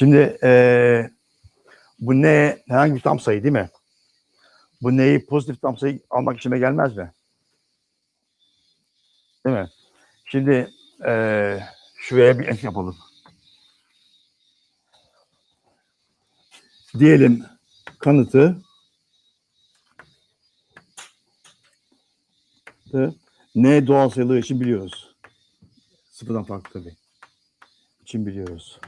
Şimdi eee bu ne herhangi bir tam sayı değil mi? Bu neyi pozitif tam sayı almak işime gelmez mi? Değil mi? Şimdi eee şuraya bir ek yapalım. Diyelim kanıtı ne doğal sayıları için biliyoruz. Sıfırdan farklı tabii. İçin biliyoruz.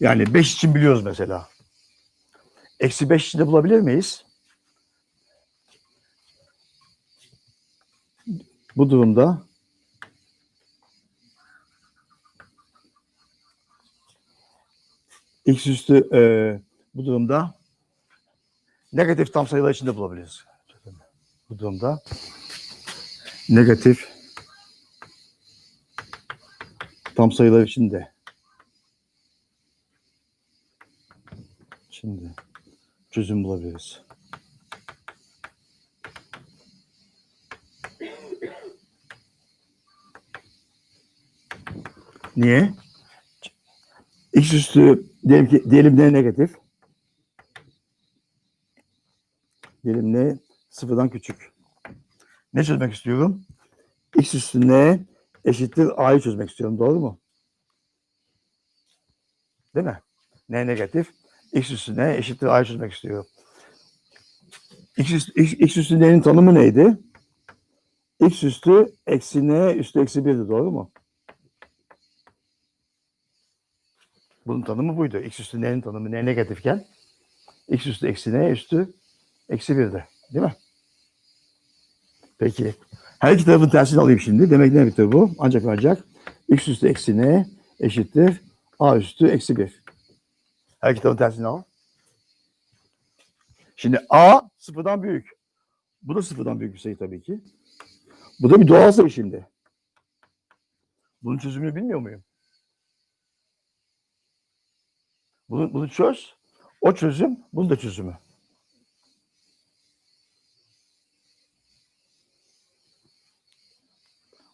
Yani 5 için biliyoruz mesela. Eksi 5 için de bulabilir miyiz? Bu durumda x üstü e, bu durumda negatif tam sayılar için de bulabiliriz. Bu durumda negatif tam sayılar için Şimdi çözüm bulabiliriz. Niye? X üstü diyelim ki diyelim ne negatif? Diyelim ne sıfırdan küçük. Ne çözmek istiyorum? X üstü ne eşittir A'yı çözmek istiyorum. Doğru mu? Değil mi? Ne negatif? X üstüne eşittir A'yı çözmek istiyorum. X, X, X üstü N'nin tanımı neydi? X üstü eksi N üstü eksi 1'di doğru mu? Bunun tanımı buydu. X üstü N'nin tanımı N negatifken X üstü eksi N üstü eksi 1'di. Değil mi? Peki. Her iki tarafın tersini alayım şimdi. Demek ne bitti bu? Ancak ancak X üstü eksi N eşittir A üstü eksi 1. Her kitabın tersini al. Şimdi A sıfırdan büyük. Bu da sıfırdan büyük bir sayı tabii ki. Bu da bir doğal sayı şimdi. Bunun çözümünü bilmiyor muyum? Bunu, bunu çöz. O çözüm, bunun da çözümü.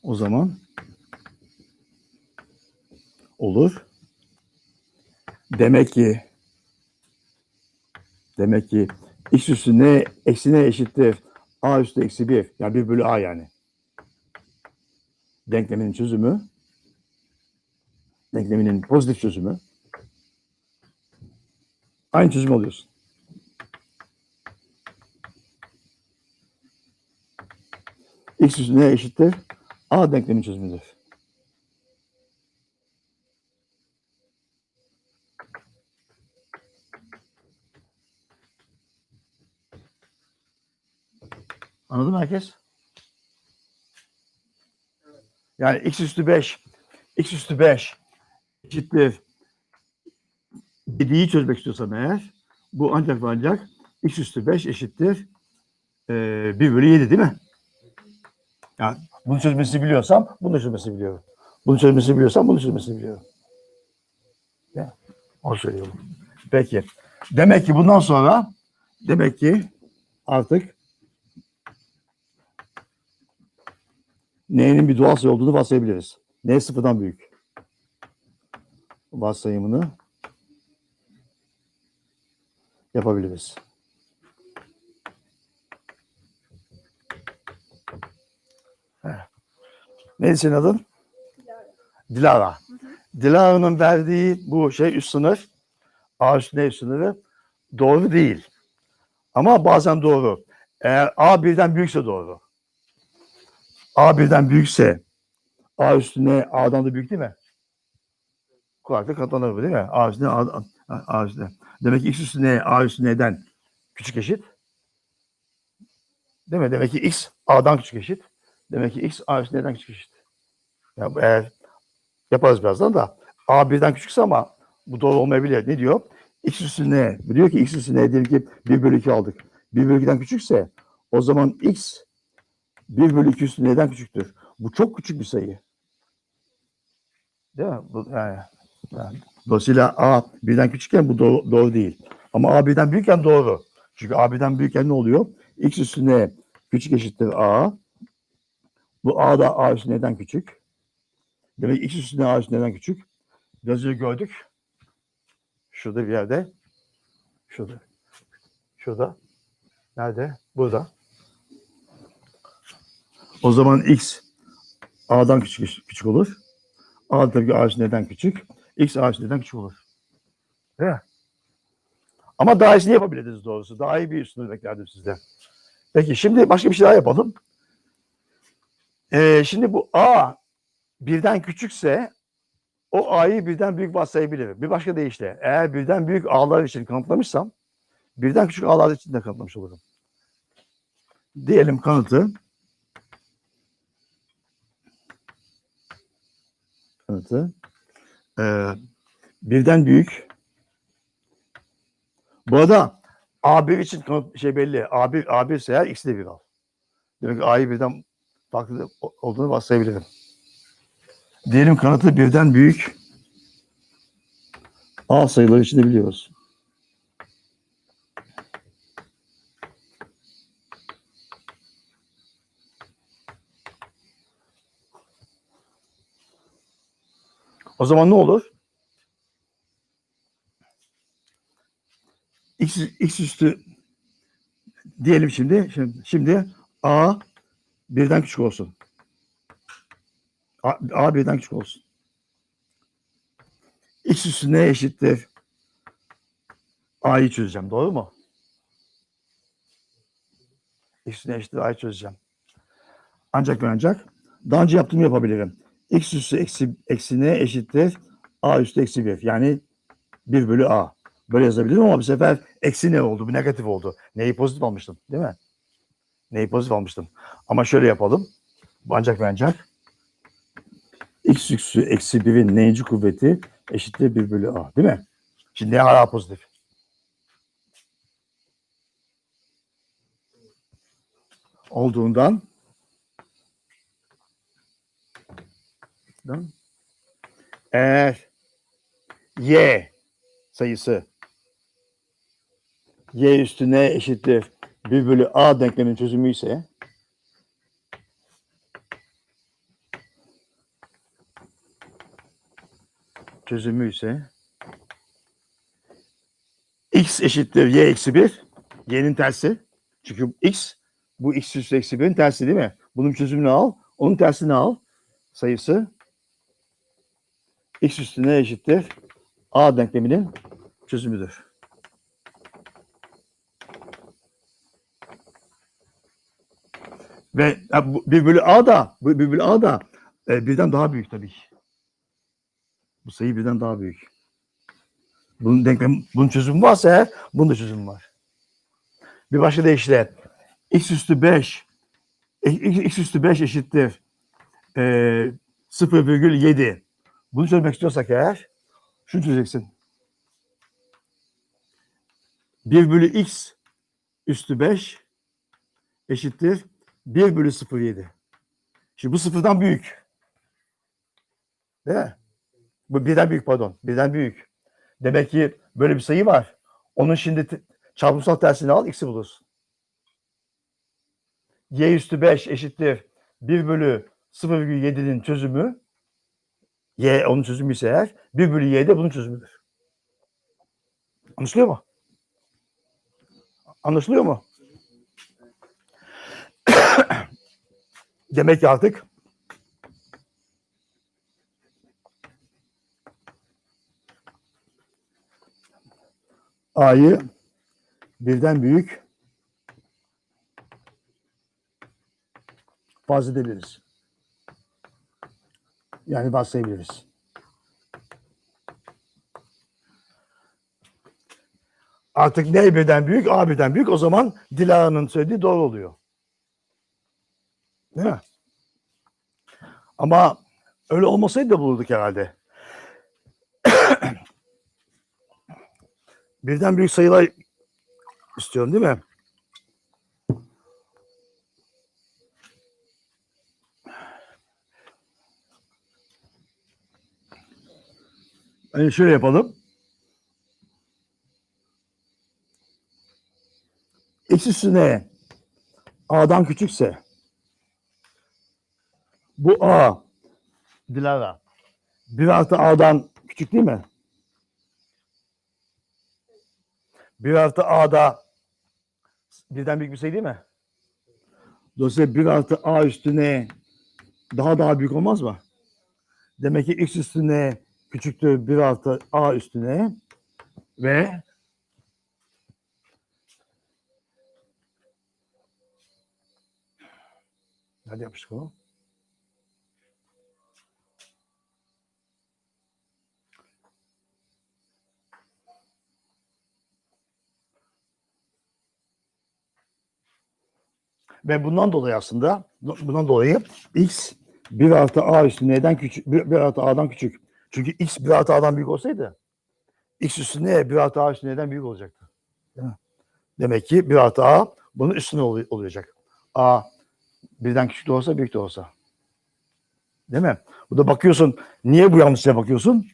O zaman olur. Demek ki demek ki x üstü ne eksi ne eşittir a üstü eksi 1 yani 1 bölü a yani. Denkleminin çözümü denkleminin pozitif çözümü aynı çözüm alıyorsun. x üstü ne eşittir a denklemin çözümüdür. Anladın mı herkes? Yani x üstü 5, x üstü 5 eşittir 7'yi çözmek istiyorsam eğer bu ancak ve ancak x üstü 5 eşittir e, 1 bölü 7 değil mi? Yani bunu çözmesini biliyorsam bunu çözmesini biliyorum. Bunu çözmesini biliyorsam bunu çözmesini biliyorum. Ya, onu söylüyorum. Peki. Demek ki bundan sonra demek ki artık N'nin bir doğal sayı olduğunu varsayabiliriz. N sıfırdan büyük. Varsayımını yapabiliriz. Neydi senin adın? Dilara. Dilara'nın verdiği bu şey üst sınır, A üstü N üst sınırı doğru değil. Ama bazen doğru. Eğer A birden büyükse doğru. A birden büyükse A üstüne A'dan da büyük değil mi? Kulakta katlanır değil mi? A üstüne A, A, A üstüne. Demek ki X üstüne A üstüneden küçük eşit. Değil mi? Demek ki X A'dan küçük eşit. Demek ki X A üstüneden küçük eşit. Ya eğer yaparız birazdan da A birden küçükse ama bu doğru olmayabilir. Ne diyor? X üstüne diyor ki X üstüne diyelim ki 1 bölü 2 aldık. 1 bölü 2'den küçükse o zaman X 1 bölü 2 üstü neden küçüktür? Bu çok küçük bir sayı. Değil mi? Bu, yani, yani. Dolayısıyla A birden küçükken bu doğru, doğru değil. Ama A birden büyükken doğru. Çünkü A birden büyükken ne oluyor? X üstüne küçük eşittir A. Bu A da A üstü neden küçük? Demek x üstü n a üstü n'den küçük. Biraz önce gördük. Şurada bir yerde. Şurada. Şurada. Nerede? Burada. O zaman x a'dan küçük küçük olur. A tabii ki a üstü n'den küçük. X a üstü n'den küçük olur. Değil mi? Ama daha iyisini yapabilirdiniz doğrusu. Daha iyi bir üstünü beklerdim sizden. Peki şimdi başka bir şey daha yapalım. Ee, şimdi bu A birden küçükse o A'yı birden büyük varsayabilirim. Bir başka deyişle eğer birden büyük A'lar için kanıtlamışsam birden küçük A'lar için de kanıtlamış olurum. Diyelim kanıtı kanıtı ee, birden büyük bu arada A1 için şey belli. A1, A1 ise X'i de bir al. Demek ki A'yı birden farklı olduğunu varsayabilirim. Diyelim kanıtı birden büyük A sayıları için de biliyoruz. O zaman ne olur? X, X üstü diyelim şimdi, şimdi şimdi A birden küçük olsun. A, A birden küçük olsun. X üstü ne eşittir? A'yı çözeceğim. Doğru mu? X üstü ne eşittir? A'yı çözeceğim. Ancak ve ancak daha önce yaptığımı yapabilirim. X üstü eksi, eksi ne eşittir? A üstü eksi 1. Yani 1 bölü A. Böyle yazabilirim ama bu sefer eksi ne oldu? Bu negatif oldu. Neyi pozitif almıştım değil mi? Neyi pozitif almıştım. Ama şöyle yapalım. Ancak ve ancak x üssü eksi 1'in neyinci kuvveti eşittir 1 bölü a değil mi? Şimdi ne hala pozitif. Olduğundan eğer y sayısı y üstüne eşittir 1 bölü a denklemin çözümü ise çözümü ise x eşittir y eksi 1 y'nin tersi. Çünkü x bu x üstü eksi 1'in tersi değil mi? Bunun çözümünü al onun tersini al. Sayısı x üstüne eşittir a denkleminin çözümüdür. Ve ya bu 1 bölü a da bu 1 bölü a da e, birden daha büyük tabii. Bu sayı birden daha büyük. Bunun denklem, bunun çözümü varsa eğer bunun da çözümü var. Bir başka deyişle x üstü 5 e, x, x üstü 5 eşittir e, 0,7. Bunu çözmek istiyorsak eğer şunu çözeceksin. 1 bölü x üstü 5 eşittir 1 bölü 0,7. Şimdi bu sıfırdan büyük. Değil mi? Bu birden büyük pardon. Birden büyük. Demek ki böyle bir sayı var. Onun şimdi çarpımsal tersini al x'i bulursun. y üstü 5 eşittir 1 bölü 0,7'nin çözümü y onun çözümü ise eğer 1 bölü y de bunun çözümüdür. Anlaşılıyor mu? Anlaşılıyor mu? Demek ki artık A'yı birden büyük farz edebiliriz. Yani varsayabiliriz. Artık ne birden büyük, A birden büyük o zaman Dilara'nın söylediği doğru oluyor. Değil mi? Ama öyle olmasaydı da bulurduk herhalde. Birden büyük sayılar istiyorum değil mi? Yani şöyle yapalım. X üstüne A'dan küçükse bu A Dilara 1 artı A'dan küçük değil mi? 1 artı A'da birden büyük bir sayı değil mi? Dolayısıyla 1 artı A üstüne daha daha büyük olmaz mı? Demek ki x üstüne küçüktür 1 artı A üstüne ve Nerede yapmıştık onu? Ve bundan dolayı aslında bundan dolayı x 1 artı a üstü neden küçük 1, 1 artı a'dan küçük. Çünkü x 1 artı a'dan büyük olsaydı x üstü ne 1 artı a üstü neden büyük olacaktı. Demek ki 1 artı a bunun üstüne ol- olacak. a birden küçük de olsa büyük de olsa. Değil mi? Bu da bakıyorsun niye bu yanlışa bakıyorsun?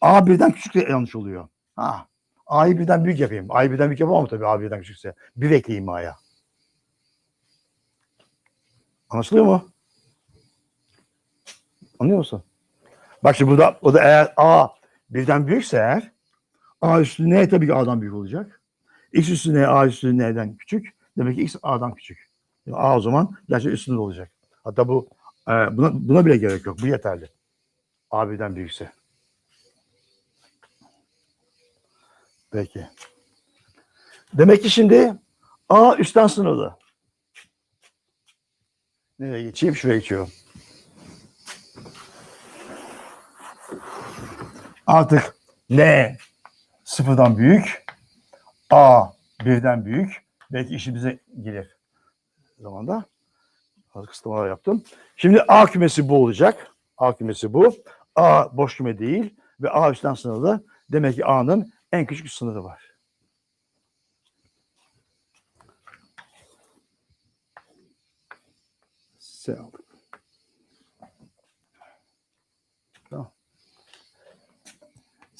A birden küçük de yanlış oluyor. Ha. A'yı birden büyük yapayım. A'yı birden büyük yapamam tabii A birden küçükse. Bir ekleyeyim A'ya. Anlaşılıyor mu? Anlıyor musun? Bak şimdi burada o da eğer A birden büyükse eğer A üstü ne tabii ki A'dan büyük olacak. X üstü ne A üstü N'den küçük. Demek ki X A'dan küçük. Yani A o zaman gerçekten üstünde olacak. Hatta bu e, buna, buna bile gerek yok. Bu yeterli. A birden büyükse. Peki. Demek ki şimdi A üstten sınırlı. Nereye geçeyim? Şuraya geçiyorum. Artık N sıfırdan büyük, A birden büyük. Belki işimize gelir zamanda. Az kısıtlamalar yaptım. Şimdi A kümesi bu olacak. A kümesi bu. A boş küme değil ve A üstten sınırlı. Demek ki A'nın en küçük sınırı var. S aldık.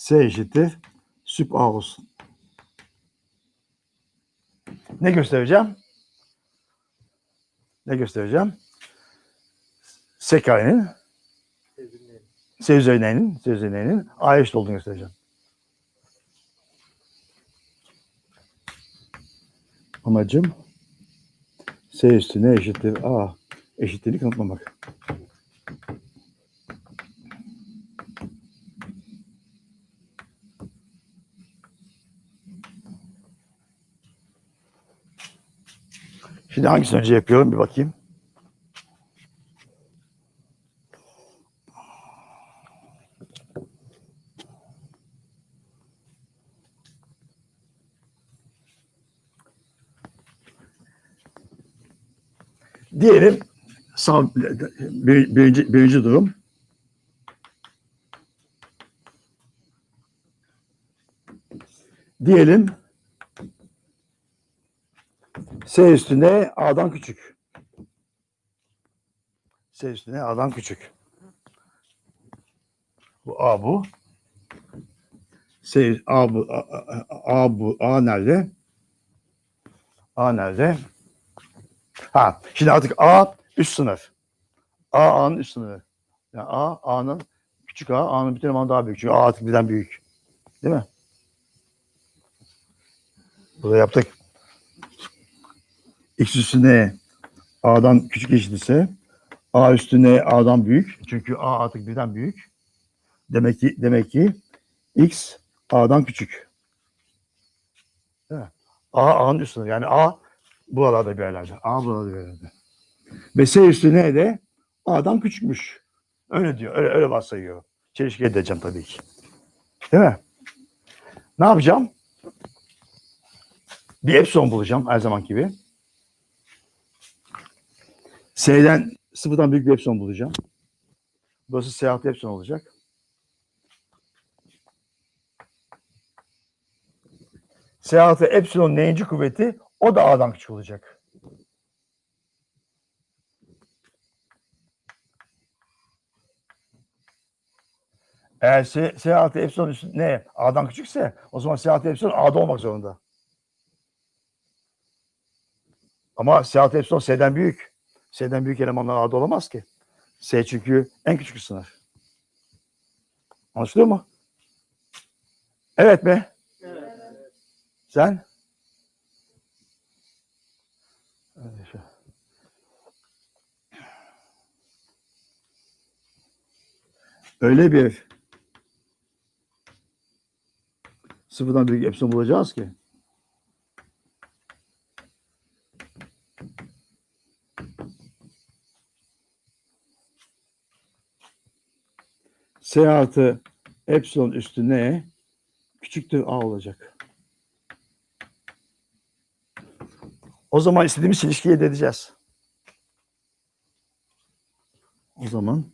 S eşittir. Süp A olsun. Ne göstereceğim? Ne göstereceğim? S karenin S üzerinenin S A'ya eşit olduğunu göstereceğim. Amacım S üstüne eşittir A eşitliğini kanıtlamak. Şimdi hangisini önce yapıyorum bir bakayım. Diyelim sağ, bir, birinci, birinci durum. Diyelim S üstüne A'dan küçük. S üstüne A'dan küçük. Bu A bu. S A bu A, A, A bu A nerede? A nerede? Ha, şimdi artık A üst sınır. A A'nın üst sınırı. Yani A A'nın küçük A A'nın bir tane daha büyük. Çünkü A artık birden büyük. Değil mi? Burada yaptık. X üstüne A'dan küçük eşit ise A üstüne A'dan büyük. Çünkü A artık birden büyük. Demek ki demek ki X A'dan küçük. A A'nın üstünde. Yani A buralarda bir yerlerde. A buralarda bir yerlerde. Ve S üstüne de A'dan küçükmüş. Öyle diyor. Öyle, öyle varsayıyor. Çelişki edeceğim tabii ki. Değil mi? Ne yapacağım? Bir epsilon bulacağım her zaman gibi. S'den sıfırdan büyük bir epsilon bulacağım. Burası S artı epsilon olacak. S artı epsilon neyinci kuvveti? O da A'dan küçük olacak. Eğer S, S artı epsilon üstü, ne? A'dan küçükse o zaman S artı epsilon A'da olmak zorunda. Ama S artı epsilon S'den büyük. S'den büyük elemanlar A'da olamaz ki. S çünkü en küçük sınır. Anlaşılıyor mu? Evet mi? Evet. Sen? Öyle bir sıfırdan büyük epsilon bulacağız ki S artı epsilon üstü ne? Küçüktür A olacak. O zaman istediğimiz çelişkiyi elde edeceğiz. O zaman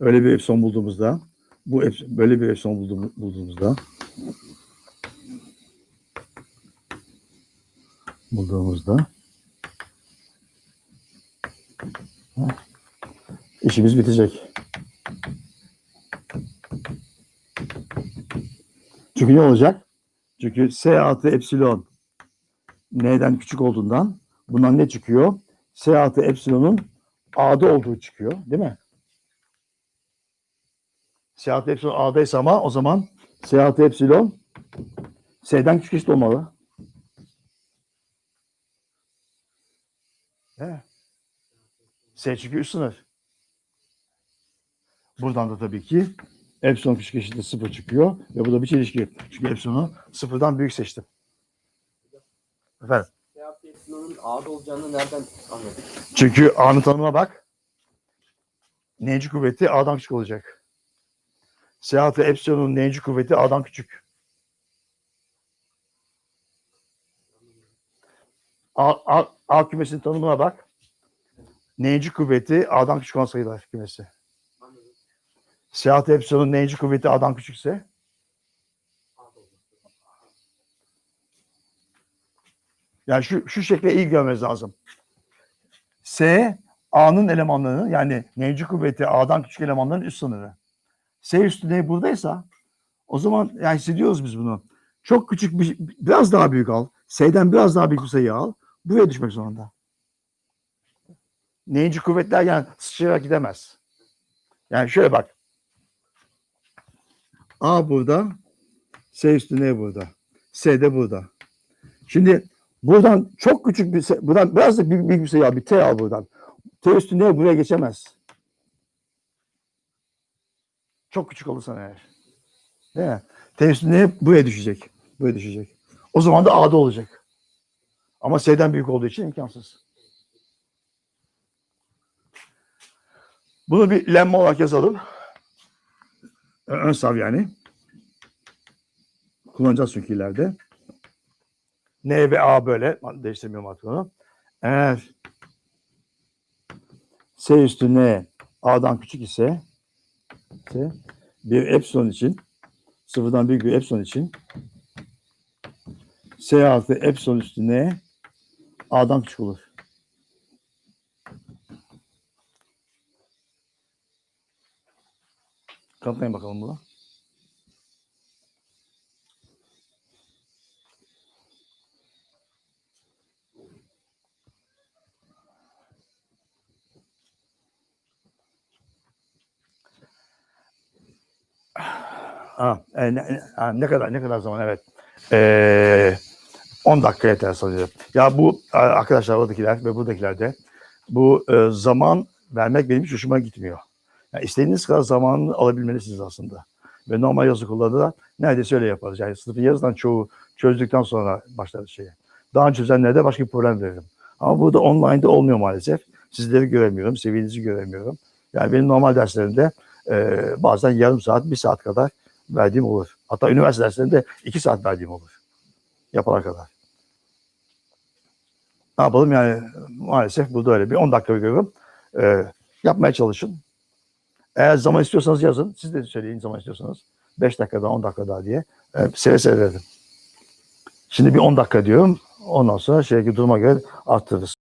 öyle bir epsilon bulduğumuzda bu epsilon, böyle bir epsilon bulduğum- bulduğumuzda bulduğumuzda işimiz bitecek. Çünkü ne olacak? Çünkü S artı epsilon N'den küçük olduğundan bundan ne çıkıyor? S artı epsilonun A'da olduğu çıkıyor. Değil mi? S artı epsilon A'daysa ama o zaman S artı epsilon S'den küçük eşit olmalı. Mi? S çünkü üst sınır. Buradan da tabii ki epsilon küçük eşittir sıfır çıkıyor ve bu da bir çelişki. Çünkü epsilonu sıfırdan büyük seçtim. Efendim? Seyahat epsilonun A'da olacağını nereden anladık? Çünkü A'nın tanımına bak. N'ci kuvveti A'dan küçük olacak. S artı epsilonun N'ci kuvveti A'dan küçük. A, A, A kümesinin tanımına bak. N'ci kuvveti A'dan küçük olan sayılar kümesi. Anladım. S artı epsilonun N'ci kuvveti A'dan küçükse. Yani şu, şu şekle iyi görmeniz lazım. S, A'nın elemanlarının yani N'ci kuvveti A'dan küçük elemanların üst sınırı. S üstü ne buradaysa o zaman yani hissediyoruz biz bunu. Çok küçük bir, biraz daha büyük al. S'den biraz daha büyük bir sayı al. Buraya düşmek zorunda. N'ci kuvvetler yani sıçrayarak gidemez. Yani şöyle bak. A burada. S üstü ne burada? S de burada. Şimdi Buradan çok küçük bir buradan biraz da büyük, bir sayı al. Bir T al buradan. T üstünde buraya geçemez. Çok küçük olursa eğer. Değil mi? T üstünde buraya düşecek. Buraya düşecek. O zaman da A'da olacak. Ama S'den büyük olduğu için imkansız. Bunu bir lemma olarak yazalım. Ön sav yani. Kullanacağız çünkü ileride. N ve A böyle. Değiştirmiyorum artık onu. Eğer S üstü N A'dan küçük ise bir epsilon için sıfırdan büyük bir epsilon için S artı epsilon üstü N A'dan küçük olur. Kanıtlayın bakalım bunu. Ha, e, ne, ha, ne kadar ne kadar zaman evet. Ee, 10 dakika yeter sanıyorum. Ya bu arkadaşlar buradakiler ve buradakiler de bu e, zaman vermek benim hiç hoşuma gitmiyor. Yani istediğiniz kadar zamanını alabilmelisiniz aslında. Ve normal yazı okullarda da neredeyse öyle yaparız. Yani sınıfın yarısından çoğu çözdükten sonra başlarız şeye. Daha önce çözenlerde başka bir problem veririm. Ama burada online'da olmuyor maalesef. Sizleri göremiyorum, seviyenizi göremiyorum. Yani benim normal derslerimde e, bazen yarım saat, bir saat kadar verdiğim olur. Hatta üniversite derslerinde iki saat verdiğim olur. Yapana kadar. Ne yapalım yani maalesef burada öyle. Bir 10 dakika veriyorum. Ee, yapmaya çalışın. Eğer zaman istiyorsanız yazın. Siz de söyleyin zaman istiyorsanız. 5 dakika daha 10 dakika daha diye. Ee, seve seve veririm. Şimdi bir 10 dakika diyorum. Ondan sonra şey duruma göre arttırırız.